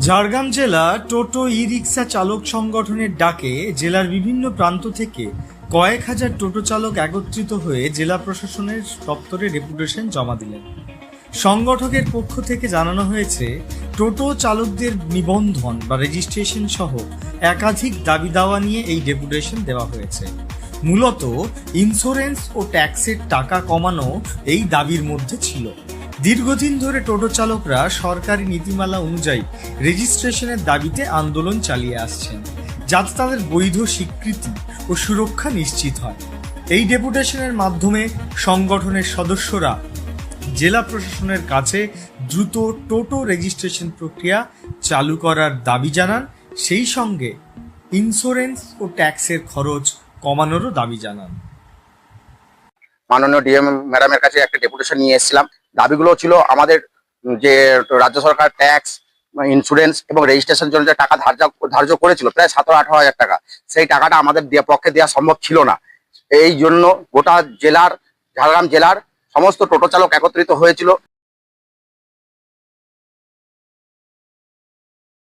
ঝাড়গ্রাম টোটো জেলা টোটো ই রিক্সা চালক সংগঠনের ডাকে জেলার বিভিন্ন প্রান্ত থেকে কয়েক হাজার টোটো চালক একত্রিত হয়ে জেলা প্রশাসনের দপ্তরে ডেপুটেশন জমা দিলেন। সংগঠকের পক্ষ থেকে জানানো হয়েছে টোটো চালকদের নিবন্ধন বা রেজিস্ট্রেশন সহ একাধিক দাবি দাওয়া নিয়ে এই ডেপুটেশন দেওয়া হয়েছে। মূলত ইন্স্যুরেন্স ও ট্যাক্সের টাকা কমানো এই দাবির মধ্যে ছিল। দীর্ঘদিন ধরে টোটো চালকরা সরকারি নীতিমালা অনুযায়ী রেজিস্ট্রেশনের দাবিতে আন্দোলন চালিয়ে আসছেন, যাতে তাদের বৈধ স্বীকৃতি ও সুরক্ষা নিশ্চিত হয়। এই ডেপুটেশনের মাধ্যমে সংগঠনের সদস্যরা জেলা প্রশাসনের কাছে দ্রুত টোটো রেজিস্ট্রেশন প্রক্রিয়া চালু করার দাবি জানান। সেই সঙ্গে ইন্স্যুরেন্স ও ট্যাক্সের খরচ কমানোরও দাবি জানান। মাননীয় ডিএম ম্যাডামের কাছে একটা ডেপুটেশন নিয়ে এসেছিলাম। দাবিগুলো ছিল আমাদের যে রাজ্য সরকার ট্যাক্স ইন্স্যুরেন্স এবং রেজিস্ট্রেশন জন্য যে টাকা ধার্য ধার্য করেছিল, প্রায় সতেরো আঠারো হাজার টাকা, সেই টাকাটা আমাদের পক্ষে দেওয়া সম্ভব ছিল না। এই জন্য গোটা জেলার, ঝাড়গ্রাম জেলার সমস্ত টোটো চালক একত্রিত হয়েছিল।